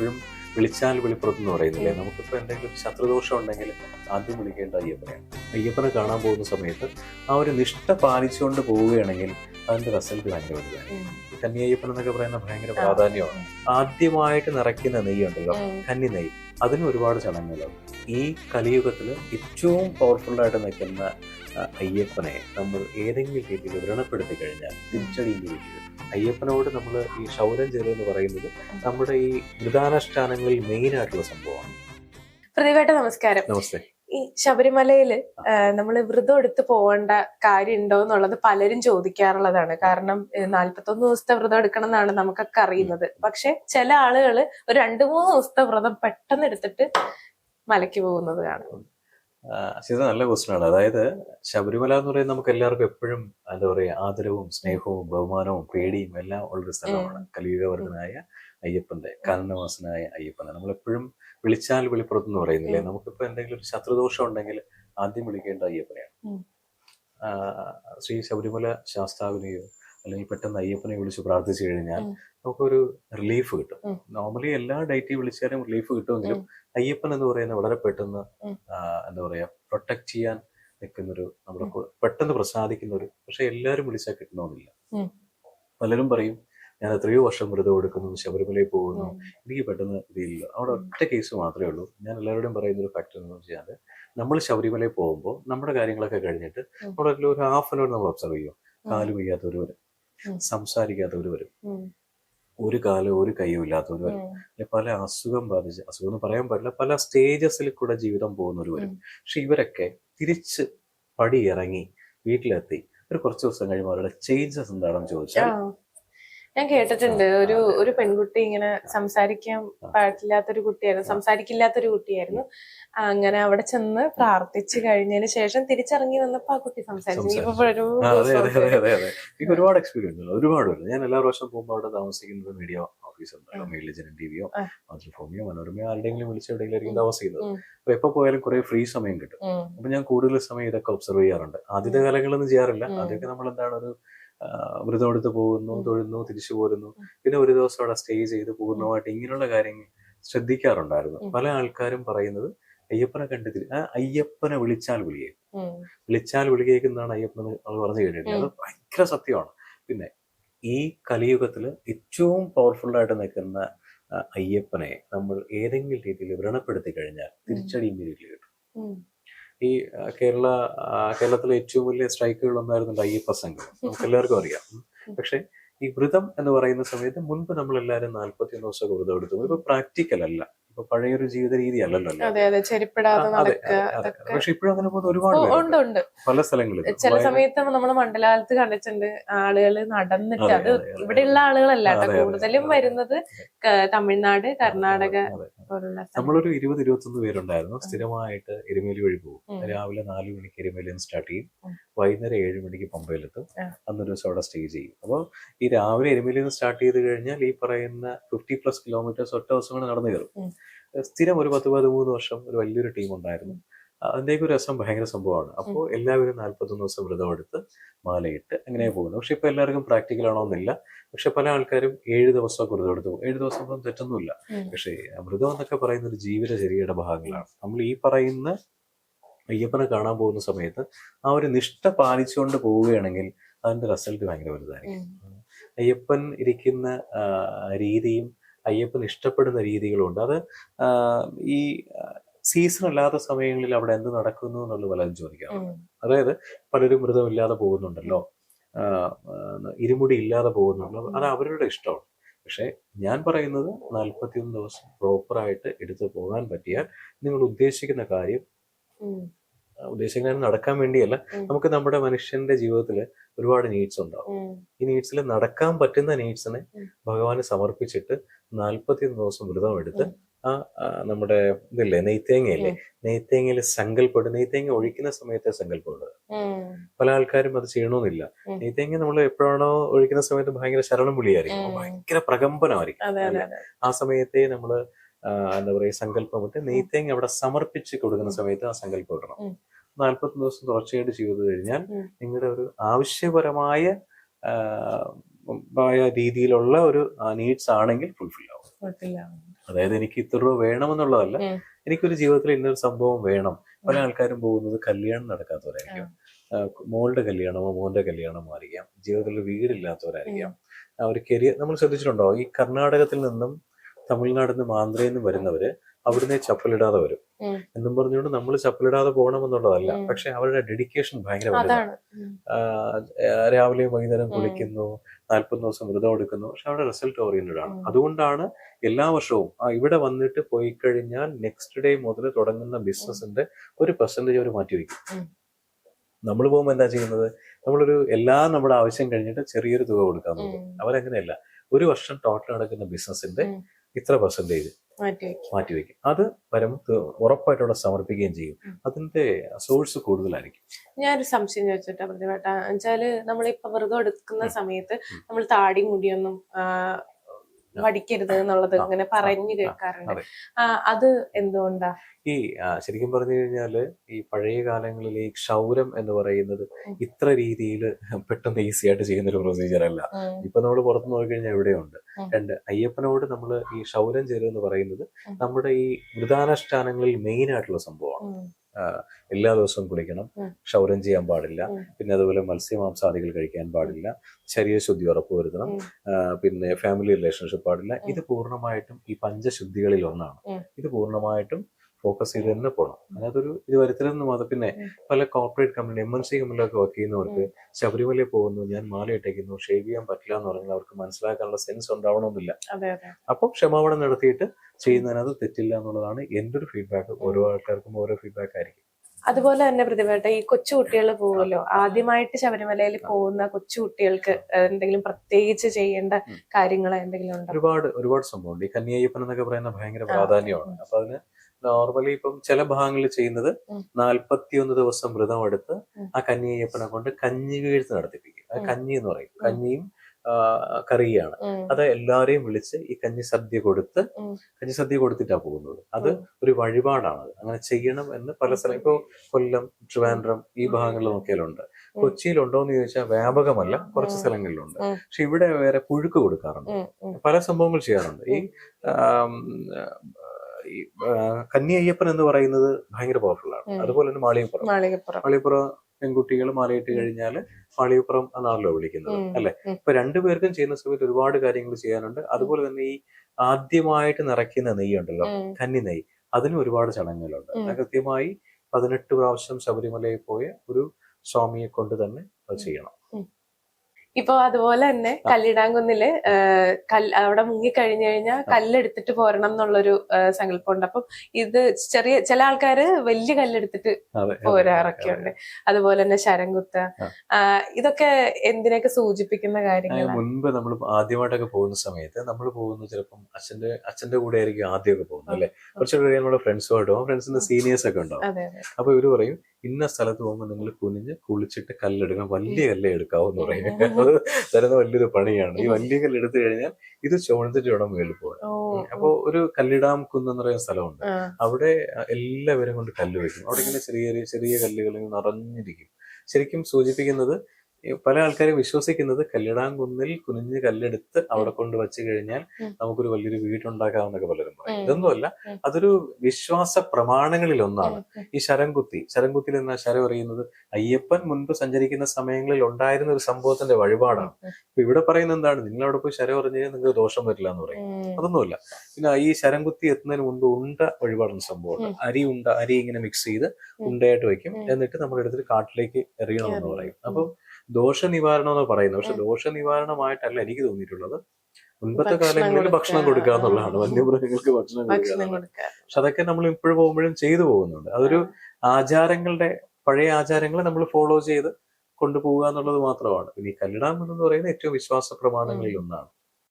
എപ്പോഴും വിളിച്ചാൽ വെളിപ്പുറത്ത് എന്ന് പറയുന്നില്ലേ നമുക്കിപ്പോൾ എന്തെങ്കിലും ശത്രുദോഷം ഉണ്ടെങ്കിൽ ആദ്യം വിളിക്കേണ്ട അയ്യപ്പനെയാണ്. അയ്യപ്പനെ കാണാൻ പോകുന്ന സമയത്ത് ആ ഒരു നിഷ്ഠ പാലിച്ചുകൊണ്ട് പോവുകയാണെങ്കിൽ അതിന്റെ റിസൾട്ട് ഭയങ്കര വലുതാണ്. അയ്യപ്പൻ എന്നൊക്കെ പറയുന്ന ഭയങ്കര പ്രാധാന്യമാണ് ആദ്യമായിട്ട് നിറയ്ക്കുന്ന നെയ്യുണ്ടല്ലോ കന്നി നെയ്യ്. അതിന് ഒരുപാട് ചടങ്ങുകളാണ് ഈ കലിയുഗത്തിൽ ഏറ്റവും പവർഫുള്ളായിട്ട് നിൽക്കുന്ന അയ്യപ്പനെ നമ്മൾ ഏതെങ്കിലും രീതിയിൽ വ്രണപ്പെടുത്തി കഴിഞ്ഞാൽ തിരിച്ചടിയിലേക്ക് അയ്യപ്പനോട് നമ്മൾ ഈ ശൗരം ചെയ്തു എന്ന് പറയുന്നത് നമ്മുടെ ഈ വൃതാനുഷ്ഠാനങ്ങളിൽ മെയിൻ ആയിട്ടുള്ള സംഭവമാണ്. പ്രതിവേട്ട നമസ്കാരം. നമസ്തേ. ഈ ശബരിമലയിൽ നമ്മൾ വ്രതം എടുത്ത് പോകേണ്ട കാര്യമുണ്ടോ എന്നുള്ളത് പലരും ചോദിക്കാറുള്ളതാണ്. കാരണം നാല്പത്തൊന്ന് ദിവസത്തെ വ്രതം എടുക്കണം എന്നാണ് നമുക്കൊക്കെ അറിയുന്നത്. പക്ഷെ ചില ആളുകൾ ഒരു രണ്ടു മൂന്ന് ദിവസത്തെ വ്രതം പെട്ടെന്ന് എടുത്തിട്ട് മലയ്ക്ക് പോകുന്നത് കാണാം. ഇത് നല്ല ക്വസ്റ്റ്യൻ ആണ്. അതായത് ശബരിമല എന്ന് പറയുന്നത് നമുക്ക് എല്ലാവർക്കും എപ്പോഴും എന്താ പറയുക ആദരവും സ്നേഹവും ബഹുമാനവും പേടിയും എല്ലാം ഉള്ളൊരു സ്ഥലമാണ് കലിയുഗവർദ്ധനായ അയ്യപ്പന്റെ കാനനവാസനായ അയ്യപ്പനെ. നമ്മളെപ്പോഴും വിളിച്ചാൽ വെളിപ്പുറത്ത് എന്ന് പറയുന്നില്ലേ? നമുക്കിപ്പോ എന്തെങ്കിലും ഒരു ശത്രുദോഷം ഉണ്ടെങ്കിൽ ആദ്യം വിളിക്കേണ്ട അയ്യപ്പനെയാണ്. ശ്രീ ശബരിമല ശാസ്താവിനെയോ അല്ലെങ്കിൽ പെട്ടെന്ന് അയ്യപ്പനെ വിളിച്ച് പ്രാർത്ഥിച്ചു കഴിഞ്ഞാൽ നമുക്കൊരു റിലീഫ് കിട്ടും. നോർമലി എല്ലാ ഡേറ്റി വിളിച്ചാലും റിലീഫ് കിട്ടുമെങ്കിലും അയ്യപ്പൻ എന്ന് പറയുന്നത് വളരെ പെട്ടെന്ന് എന്താ പറയാ പ്രൊട്ടക്ട് ചെയ്യാൻ നിൽക്കുന്നൊരു നമ്മുടെ പെട്ടെന്ന് പ്രസാദിക്കുന്ന ഒരു പക്ഷെ എല്ലാവരും വിളിച്ചാൽ കിട്ടണമെന്നില്ല. പലരും പറയും ഞാൻ എത്രയോ വർഷം വ്രതം എടുക്കുന്നു ശബരിമലയിൽ പോകുന്നു. എനിക്ക് പെട്ടെന്ന് ഇതില്ല. അവിടെ ഒറ്റ കേസ് മാത്രമേ ഉള്ളൂ. ഞാൻ എല്ലാവരോടും പറയുന്ന ഒരു ഫാക്ടർ എന്ന് വെച്ചാൽ നമ്മൾ ശബരിമലയിൽ പോകുമ്പോൾ നമ്മുടെ കാര്യങ്ങളൊക്കെ കഴിഞ്ഞിട്ട് അവിടെ ഒരു- ഹാഫ് ആൻ അവർ നമ്മൾ ഒബ്സർവ് ചെയ്യും. കാൽ വയ്യാത്തവർ. സംസാരിക്കാത്തവർ വരും. ഒരു കാലം ഒരു കൈയും ഇല്ലാത്തവർ വരും. പല അസുഖം ബാധിച്ച് അസുഖം എന്ന് പറയാൻ പറ്റില്ല പല സ്റ്റേജസിൽ കൂടെ ജീവിതം പോകുന്നവർ വരും. പക്ഷെ ഇവരൊക്കെ തിരിച്ച് പടിയിറങ്ങി വീട്ടിലെത്തി. ഒരു കുറച്ച് ദിവസം കഴിയുമ്പോൾ അവരുടെ ചേഞ്ചസ് എന്താണെന്ന് ചോദിച്ചാൽ ഞാൻ കേട്ടിട്ടുണ്ട്. ഒരു ഒരു പെൺകുട്ടി ഇങ്ങനെ സംസാരിക്കാൻ പാടില്ലാത്തൊരു കുട്ടിയായിരുന്നു. സംസാരിക്കില്ലാത്തൊരു കുട്ടിയായിരുന്നു. അങ്ങനെ അവിടെ ചെന്ന് പ്രാർത്ഥിച്ചു കഴിഞ്ഞതിന് ശേഷം തിരിച്ചിറങ്ങി വന്നപ്പോ ആ കുട്ടി സംസാരിച്ചു. എനിക്ക് ഒരുപാട് എക്സ്പീരിയൻസ് ഉണ്ട്. ഒരുപാട് ഞാൻ എല്ലാ പ്രാവശ്യം പോകുമ്പോൾ അവിടെ താമസിക്കുന്നത് മീഡിയ ഓഫീസ് ഉണ്ടല്ലോ മെയിലിൽ ടി വിയോ. മാതൃഭൂമിയോ മനോരമയോ ആരുടെയെങ്കിലും വിളിച്ച് എവിടെയെങ്കിലും താമസിക്കുന്നത്. അപ്പൊ എപ്പോ പോയാലും കുറെ ഫ്രീ സമയം കിട്ടും. അപ്പൊ ഞാൻ കൂടുതൽ സമയം ഇതൊക്കെ ഒബ്സർവ് ചെയ്യാറുണ്ട്. ആദ്യത്തെ കാലങ്ങളൊന്നും ചെയ്യാറില്ല. ആദ്യമൊക്കെ നമ്മൾ എന്താണ് ഒരു ആ, വ്രതം എടുത്ത് പോകുന്നു തൊഴുന്നു തിരിച്ചു പോരുന്നു. പിന്നെ ഒരു ദിവസം അവിടെ സ്റ്റേ ചെയ്ത് പൂർണമായിട്ട് ഇങ്ങനെയുള്ള കാര്യങ്ങൾ ശ്രദ്ധിക്കാറുണ്ടായിരുന്നു. പല ആൾക്കാരും പറയുന്നത് അയ്യപ്പനെ കണ്ടെത്തി ആ അയ്യപ്പനെ വിളിച്ചാൽ വിളിയേ. വിളിച്ചാൽ വിളിയേക്കുന്നതാണ് അയ്യപ്പൻ നമ്മൾ പറഞ്ഞു കേട്ടിട്ടുണ്ട്. അത് ഭയങ്കര സത്യമാണ്. പിന്നെ ഈ കലിയുഗത്തിൽ ഏറ്റവും പവർഫുൾ ആയിട്ട് നിൽക്കുന്ന അയ്യപ്പനെ നമ്മൾ ഏതെങ്കിലും രീതിയിൽ വ്രണപ്പെടുത്തി കഴിഞ്ഞാൽ തിരിച്ചടി ഇമ്മീഡിയറ്റ്ലി കിട്ടും. ഈ കേരള കേരളത്തിലെ ഏറ്റവും വലിയ സ്ട്രൈക്കുകൾ ഒന്നായിരുന്നുണ്ട് അയ്യപ്പ സംഘം നമുക്ക് എല്ലാവർക്കും അറിയാം. പക്ഷെ ഈ വ്രതം എന്ന് പറയുന്ന സമയത്ത് മുൻപ് നമ്മൾ എല്ലാവരും നാല്പത്തി ഒന്ന് ദിവസമൊക്കെ വ്രതം എടുത്തു. ഇപ്പൊ പ്രാക്ടിക്കൽ അല്ല. ഇപ്പൊ പഴയൊരു ജീവിത രീതി അല്ലല്ലോ അതെ. പക്ഷെ ഇപ്പോഴും അങ്ങനെ പോകുന്ന ഒരുപാട് പല സ്ഥലങ്ങളിൽ ചില സമയത്ത് നമ്മൾ മണ്ഡലാലത്ത് കണ്ടിട്ടുണ്ട് ആളുകൾ നടന്നിട്ട് അത്. ഇവിടെയുള്ള ആളുകളല്ല കൂടുതലും വരുന്നത് തമിഴ്നാട് കർണാടക. നമ്മളൊരു ഇരുപത് ഇരുപത്തൊന്ന് പേരുണ്ടായിരുന്നു സ്ഥിരമായിട്ട് എരുമേലി വഴി പോകും. രാവിലെ നാല് മണിക്ക് എരുമേലിയിൽ നിന്ന് സ്റ്റാർട്ട് ചെയ്യും. വൈകുന്നേരം ഏഴ് മണിക്ക് പമ്പയിലെത്തും. അന്നൊരു ദിവസം അവിടെ സ്റ്റേ ചെയ്യും. അപ്പോൾ ഈ രാവിലെ എരുമേലിയിൽ നിന്ന് സ്റ്റാർട്ട് ചെയ്ത് കഴിഞ്ഞാൽ ഈ പറയുന്ന ഫിഫ്റ്റി പ്ലസ് കിലോമീറ്റേഴ്സ് ഒറ്റ ദിവസങ്ങൾ നടന്നു കയറും. സ്ഥിരം ഒരു പത്ത് പതിമൂന്ന് വർഷം ഒരു വലിയൊരു ടീം ഉണ്ടായിരുന്നു. അതിന്റെയൊക്കെ ഒരു രസം ഭയങ്കര സംഭവമാണ്. അപ്പോൾ എല്ലാവരും നാല്പത്തൊന്ന് ദിവസം വ്രതം എടുത്ത് മാലയിട്ട് അങ്ങനെ പോകുന്നു. പക്ഷെ ഇപ്പൊ എല്ലാവർക്കും പ്രാക്ടിക്കൽ ആണോന്നില്ല പക്ഷെ പല ആൾക്കാരും ഏഴ് ദിവസമൊക്കെ വ്രതം എടുത്തു. പോകും ഏഴ് ദിവസം ഒന്നും തെറ്റൊന്നുമില്ല. പക്ഷെ വ്രതം എന്നൊക്കെ പറയുന്ന ഒരു ജീവിതചര്യയുടെ ഭാഗങ്ങളാണ്. നമ്മൾ ഈ പറയുന്ന അയ്യപ്പനെ കാണാൻ പോകുന്ന സമയത്ത് ആ ഒരു നിഷ്ഠ പാലിച്ചുകൊണ്ട് പോവുകയാണെങ്കിൽ അതിന്റെ റിസൾട്ട് ഭയങ്കര വലുതായിരിക്കും. അയ്യപ്പൻ ഇരിക്കുന്ന രീതിയും അയ്യപ്പൻ ഇഷ്ടപ്പെടുന്ന രീതികളുണ്ട്. അത് ഈ സീസൺ അല്ലാത്ത സമയങ്ങളിൽ അവിടെ എന്ത് നടക്കുന്നു എന്നുള്ളത് പലരും ചോദിക്കാറുണ്ട്. അതായത് പലരും മൃതമില്ലാതെ പോകുന്നുണ്ടല്ലോ. ഇരുമുടി ഇല്ലാതെ പോകുന്നുണ്ടല്ലോ. അത് അവരുടെ ഇഷ്ടമാണ്. പക്ഷേ ഞാൻ പറയുന്നത് നാൽപ്പത്തിയൊന്ന് ദിവസം പ്രോപ്പറായിട്ട് എടുത്തു പോകാൻ പറ്റിയാൽ നിങ്ങൾ ഉദ്ദേശിക്കുന്ന കാര്യം ഉദ്ദേശിക്കാൻ ഉദ്ദേശിക്കുന്ന കാര്യം നടക്കാൻ വേണ്ടിയല്ല. നമുക്ക് നമ്മുടെ മനുഷ്യന്റെ ജീവിതത്തിൽ ഒരുപാട് നീഡ്സ് ഉണ്ടാവും. ഈ നീഡ്സിൽ നടക്കാൻ പറ്റുന്ന നീഡ്സിനെ. ഭഗവാന് സമർപ്പിച്ചിട്ട് നാൽപ്പത്തിയൊന്ന് ദിവസം വ്രതം എടുത്ത്. ആ നമ്മുടെ ഇതില്ലേ നെയ്ത്തേങ്ങയില്ലേ. നെയ്ത്തേങ്ങയിൽ സങ്കല്പം നെയ്ത്തേങ്ങ ഒഴിക്കുന്ന സമയത്തെ സങ്കല്പമുള്ളത് ഉം. പല ആൾക്കാരും അത് ചെയ്യണമെന്നില്ല. നെയ്ത്തേങ്ങ നമ്മൾ എപ്പോഴാണോ ഒഴിക്കുന്ന സമയത്ത് ഭയങ്കര ശരണം വിളിയായിരിക്കും. ഭയങ്കര പ്രകമ്പനമായിരിക്കും. ആ സമയത്തെ നമ്മൾ എന്താ പറയുക സങ്കല്പം ഇട്ട് നെയ്ത്തേങ്ങ അവിടെ സമർപ്പിച്ച് കൊടുക്കുന്ന സമയത്ത് ആ സങ്കല്പം ഇടണം. നാൽപ്പത്തി ദിവസം തുടർച്ചയായിട്ട് ചെയ്തു കഴിഞ്ഞാൽ നിങ്ങളുടെ ഒരു ആവശ്യപരമായ രീതിയിലുള്ള ഒരു നീഡ്സ് ആണെങ്കിൽ ഫുൾഫിൽ ആവും. അതായത് എനിക്ക് ഇത്ര രൂപ വേണമെന്നുള്ളതല്ല. എനിക്കൊരു ജീവിതത്തിൽ ഇന്നൊരു സംഭവം വേണം. പല ആൾക്കാരും പോകുന്നത് കല്യാണം നടക്കാത്തവരായിരിക്കും. മോളുടെ കല്യാണമോ മോന്റെ കല്യാണമോ ആയിരിക്കാം. ജീവിതത്തിൽ വീടില്ലാത്തവരായിരിക്കാം. ഒരു കരിയർ നമ്മൾ ശ്രദ്ധിച്ചിട്ടുണ്ടോ? ഈ കർണാടകത്തിൽ നിന്നും തമിഴ്നാട്ടിൽ നിന്നും ആന്ധ്രയിൽ നിന്നും വരുന്നവര് അവിടുന്ന് ചപ്പലിടാതെ വരും. എന്നും പറഞ്ഞുകൊണ്ട് നമ്മൾ ചപ്പലിടാതെ പോകണമെന്നുള്ളതല്ല. എന്നുള്ളതല്ല പക്ഷെ അവരുടെ ഡെഡിക്കേഷൻ ഭയങ്കര രാവിലെയും വൈകുന്നേരം. കുളിക്കുന്നു നാൽപ്പത് ദിവസം വ്രതം എടുക്കുന്നു. പക്ഷെ അവിടെ റിസൾട്ട് ഓറിയന്റഡ് ആണ്. അതുകൊണ്ടാണ് എല്ലാ വർഷവും ഇവിടെ വന്നിട്ട് പോയി കഴിഞ്ഞാൽ നെക്സ്റ്റ് ഡേ മുതൽ തുടങ്ങുന്ന ബിസിനസിന്റെ ഒരു പെർസെന്റേജ് അവർ മാറ്റി വയ്ക്കും. നമ്മൾ പോകുമ്പോൾ എന്താ ചെയ്യുന്നത്? നമ്മളൊരു എല്ലാ നമ്മുടെ ആവശ്യം കഴിഞ്ഞിട്ട് ചെറിയൊരു തുക കൊടുക്കാൻ നോക്കും. അവരങ്ങനെയല്ല. ഒരു വർഷം ടോട്ടൽ നടക്കുന്ന ബിസിനസിന്റെ. ഇത്ര പെർസെന്റേജ്. മാറ്റിവെക്കും അത് വരും ഉറപ്പായിട്ട് അവിടെ സമർപ്പിക്കുകയും ചെയ്യും. അതിന്റെ സോഴ്സ് കൂടുതലായിരിക്കും. ഞാനൊരു സംശയം ചോദിച്ചിട്ടാ പ്രതിഭട്ട. വെച്ചാൽ നമ്മളിപ്പോ വ്രതം എടുക്കുന്ന. സമയത്ത് നമ്മൾ താടി മുടിയൊന്നും ആ, വടിക്കരുത് എന്നുള്ളത് ഇങ്ങനെ പറഞ്ഞു കേൾക്കാറുണ്ട്. അത്. എന്തുകൊണ്ടാ? ഈ ശരിക്കും പറഞ്ഞു കഴിഞ്ഞാൽ ഈ പഴയ കാലങ്ങളിൽ ഈ ക്ഷൗരം എന്ന് പറയുന്നത് ഇത്ര രീതിയിൽ പെട്ടെന്ന് ഈസി ആയിട്ട് ചെയ്യുന്ന ഒരു പ്രൊസീജിയർ അല്ല. ഇപ്പൊ നമ്മൾ പുറത്ത് നോക്കിക്കഴിഞ്ഞാൽ എവിടെയുണ്ട്. രണ്ട് അയ്യപ്പനോട് നമ്മൾ ഈ ക്ഷൗരം ചേരുക എന്ന് പറയുന്നത് നമ്മുടെ ഈ വൃതാനുഷ്ഠാനങ്ങളിൽ മെയിൻ ആയിട്ടുള്ള സംഭവമാണ്. എല്ലാ ദിവസവും കുളിക്കണം. ക്ഷൗരം ചെയ്യാൻ പാടില്ല. പിന്നെ അതുപോലെ മത്സ്യമാംസാദികൾ കഴിക്കാൻ പാടില്ല. ശരീരശുദ്ധി ഉറപ്പുവരുത്തണം പിന്നെ ഫാമിലി റിലേഷൻഷിപ്പ് പാടില്ല. ഇത് പൂർണമായിട്ടും ഈ പഞ്ചശുദ്ധികളിൽ ഒന്നാണ് ഇത് പൂർണമായിട്ടും ഫോക്കസ് ചെയ്ത് തന്നെ പോകണം അതിനകത്തൊരു ഇത് വരുത്തരുതെന്ന് മാത്രം. പിന്നെ പല corporate company M N C കമ്പനിയിലൊക്കെ work ചെയ്യുന്നവർക്ക് ശബരിമലയിൽ പോകുന്നു ഞാൻ മാല ഇട്ടേക്കുന്നു ഷേവ് ചെയ്യാൻ പറ്റില്ല എന്ന് പറഞ്ഞാൽ അവർക്ക് മനസ്സിലാക്കാനുള്ള സെൻസ് ഉണ്ടാവണമെന്നില്ല. അതെ അതെ. അപ്പം ക്ഷമാപണം നടത്തിയിട്ട് ചെയ്യുന്നതിനകത്ത് തെറ്റില്ല എന്നുള്ളതാണ് എന്റെ ഒരു ഫീഡ്ബാക്ക് ഓരോ ആൾക്കാർക്കും ഓരോ ഫീഡ്ബാക്ക് ആയിരിക്കും. അതുപോലെ തന്നെ പ്രതിഭട്ട ഈ കൊച്ചു കുട്ടികൾ പോകുമല്ലോ ആദ്യമായിട്ട് ശബരിമലയിൽ പോകുന്ന കൊച്ചു കുട്ടികൾക്ക് എന്തെങ്കിലും പ്രത്യേകിച്ച് ചെയ്യേണ്ട. കാര്യങ്ങൾ എന്തെങ്കിലും ഉണ്ടോ? ഒരുപാട് ഒരുപാട് സംഭവമുണ്ട്. ഈ കന്യായ്യപ്പൻ എന്നൊക്കെ പറയുന്ന ഭയങ്കര പ്രാധാന്യമാണ്. അപ്പൊ അതിന് നോർമലി ഇപ്പം ചില ഭാഗങ്ങളിൽ ചെയ്യുന്നത്. നാൽപ്പത്തിയൊന്ന് ദിവസം വ്രതം എടുത്ത് ആ കഞ്ഞിയപ്പനെ കൊണ്ട് കഞ്ഞി വീഴ്ത്ത് നടത്തിപ്പിക്കും. അത്. കഞ്ഞി എന്ന് പറയും. കഞ്ഞിയും കറിയാണ്. അത് എല്ലാവരെയും വിളിച്ച് ഈ കഞ്ഞി സദ്യ കൊടുത്ത്. കഞ്ഞി സദ്യ കൊടുത്തിട്ടാ പോകുന്നത്. അത് ഒരു വഴിപാടാണ് അത് അങ്ങനെ ചെയ്യണം എന്ന് പല സ്ഥലം. ഇപ്പോ കൊല്ലം ട്രിവാൻഡ്രം ഈ ഭാഗങ്ങളിൽ നോക്കിയാലുണ്ട്. കൊച്ചിയിലുണ്ടോ എന്ന് ചോദിച്ചാൽ വ്യാപകമല്ല. കുറച്ച്. സ്ഥലങ്ങളിലുണ്ട്. പക്ഷെ ഇവിടെ വേറെ പുഴുക്ക് കൊടുക്കാറുണ്ട്. പല സംഭവങ്ങൾ ചെയ്യാറുണ്ട്. ഈ ഈ കന്നി അയ്യപ്പൻ എന്ന് പറയുന്നത് ഭയങ്കര പവർഫുൾ ആണ്. അതുപോലെ തന്നെ മാളികപ്പുറം. മാളികപ്പുറം. മാളികപ്പുറം പെൺകുട്ടികൾ മാലയിട്ട് കഴിഞ്ഞാൽ മാളികപ്പുറം എന്നാണല്ലോ വിളിക്കുന്നത്. അല്ലെ. ഇപ്പൊ രണ്ടുപേർക്കും ചെയ്യുന്ന സമയത്ത് ഒരുപാട് കാര്യങ്ങൾ ചെയ്യാനുണ്ട്. അതുപോലെ തന്നെ ഈ ആദ്യമായിട്ട് നിറയ്ക്കുന്ന നെയ്യുണ്ടല്ലോ ഉണ്ടല്ലോ കന്നി നെയ്യ്. അതിനും ഒരുപാട് ചടങ്ങുകളുണ്ട്. കൃത്യമായി പതിനെട്ട് പ്രാവശ്യം ശബരിമലയിൽ പോയ ഒരു സ്വാമിയെ കൊണ്ട് തന്നെ അത് ചെയ്യണം. ഇപ്പൊ അതുപോലെ തന്നെ കല്ലിടാങ്കുന്നിൽ കല്ല് അവിടെ മുങ്ങി കഴിഞ്ഞു കഴിഞ്ഞാൽ കല്ലെടുത്തിട്ട് പോരണം എന്നുള്ളൊരു സങ്കല്പമുണ്ട് അപ്പം ഇത് ചെറിയ ചില ആൾക്കാര് വലിയ കല്ലെടുത്തിട്ട് പോരാറൊക്കെ ഉണ്ട് അതുപോലെ തന്നെ ശരംകുത്ത. ഇതൊക്കെ എന്തിനൊക്കെ സൂചിപ്പിക്കുന്ന കാര്യങ്ങൾ മുൻപ് നമ്മൾ ആദ്യമായിട്ടൊക്കെ പോകുന്ന സമയത്ത് നമ്മൾ പോകുന്നത് ചിലപ്പം അച്ഛന്റെ അച്ഛന്റെ കൂടെ ആയിരിക്കും ആദ്യമൊക്കെ പോകുന്നത് അല്ലെ? കുറച്ചുകൂടെ നമ്മുടെ ഫ്രണ്ട്സുമായിട്ട് പോകും. ഫ്രണ്ട്സിന്റെ സീനിയേഴ്സ് ഒക്കെ ഉണ്ടാവും. അപ്പൊ ഇവർ പറയും ഇന്ന സ്ഥലത്ത് പോകുമ്പോൾ നിങ്ങൾ കുനിഞ്ഞ് കുളിച്ചിട്ട് കല്ലെടുക്കണം. വലിയ കല്ലേ എടുക്കാവൂ എന്ന് പറയും അത് തരുന്ന വലിയൊരു പണിയാണ്. ഈ വലിയ കല്ല് എടുത്തു കഴിഞ്ഞാൽ ഇത് വേണം മേളിൽ പോകാൻ ഓ അപ്പൊ ഒരു കല്ലിടാം കുന്ന് എന്ന് പറയുന്ന സ്ഥലമുണ്ട്. അവിടെ എല്ലാവരും കൊണ്ട് കല്ല് വെക്കും. അവിടെ ഇങ്ങനെ ചെറിയ ചെറിയ കല്ലുകൾ നിറഞ്ഞിരിക്കും. ശരിക്കും സൂചിപ്പിക്കുന്നത് പല ആൾക്കാരും വിശ്വസിക്കുന്നത് കല്ലിടാങ്കുന്നിൽ കുനിഞ്ഞ് കല്ലെടുത്ത് അവിടെ കൊണ്ട് വെച്ച് കഴിഞ്ഞാൽ നമുക്കൊരു വലിയൊരു വീടുണ്ടാക്കാമെന്നൊക്കെ പലരും പറയും. ഇതൊന്നുമല്ല അതൊരു വിശ്വാസ പ്രമാണങ്ങളിൽ ഒന്നാണ്. ഈ ശരംകുത്തി ശരംകുത്തിൽ എന്ന ശരം അറിയുന്നത് അയ്യപ്പൻ മുൻപ് സഞ്ചരിക്കുന്ന സമയങ്ങളിൽ ഉണ്ടായിരുന്ന ഒരു സംഭവത്തിന്റെ വഴിപാടാണ്. ഇപ്പൊ ഇവിടെ പറയുന്നത് എന്താണ്? നിങ്ങൾ അവിടെ പോയി ശരം അറിഞ്ഞു കഴിഞ്ഞാൽ നിങ്ങൾക്ക് ദോഷം വരില്ല എന്ന് പറയും. അതൊന്നുമല്ല. പിന്നെ ഈ ശരംകുത്തി എത്തുന്നതിന് മുൻപ് ഉണ്ട വഴിപാടുന്ന സംഭവമുണ്ട്. അരി ഉണ്ട അരി ഇങ്ങനെ മിക്സ് ചെയ്ത്. ഉണ്ടയായിട്ട് വെക്കും എന്നിട്ട് നമ്മൾ എടുത്തിട്ട് കാട്ടിലേക്ക് എറിയണമെന്ന് എന്ന് പറയും. അപ്പം ദോഷ നിവാരണം എന്ന് പറയുന്നത്. പക്ഷെ ദോഷനിവാരണമായിട്ടല്ല ദോഷ നിവാരണമായിട്ടല്ല എനിക്ക് തോന്നിയിട്ടുള്ളത്. മുൻപത്തെ കാലങ്ങളിൽ ഭക്ഷണം കൊടുക്കുക എന്നുള്ളതാണ്. വന്യമൃഗങ്ങൾക്ക് ഭക്ഷണം കൊടുക്കുക പക്ഷെ അതൊക്കെ നമ്മൾ ഇപ്പോഴും പോകുമ്പോഴും ചെയ്തു പോകുന്നുണ്ട്. അതൊരു ആചാരങ്ങളുടെ പഴയ ആചാരങ്ങളെ നമ്മൾ ഫോളോ ചെയ്ത് കൊണ്ടുപോകുക എന്നുള്ളത് മാത്രമാണ്. ഇനി കല്ലിടാമെന്ന് പറയുന്നത് ഏറ്റവും വിശ്വാസ പ്രമാണങ്ങളിൽ ഒന്നാണ്.